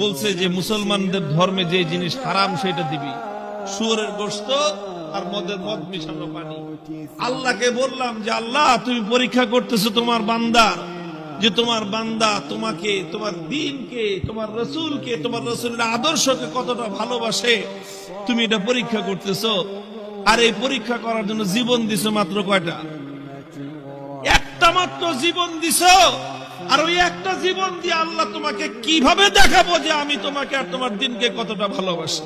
বলছে যে মুসলমানদের ধর্মে যে জিনিস হারাম, সেটা দিবি। শুয়োরের গোস্ত আর মদের মদ মিশানো পানি। আল্লাহকে বললাম যে, আল্লাহ, তুমি পরীক্ষা করতেছো তোমার বান্দার যে তোমার বান্দা তোমাকে, তোমার দিনকে, তোমার রসুলকে, তোমার রসুলের আদর্শকে কতটা ভালোবাসে, তুমি এটা পরীক্ষা করতেছো। আর এই পরীক্ষা করার জন্য জীবন দিছো মাত্র কয়টা? মাত্র জীবন দিছ, আর ওই একটা জীবন দিয়ে আল্লাহ তোমাকে কীভাবে দেখাবো যে আমি তোমাকে আর তোমার দিনকে কতটা ভালোবাসি?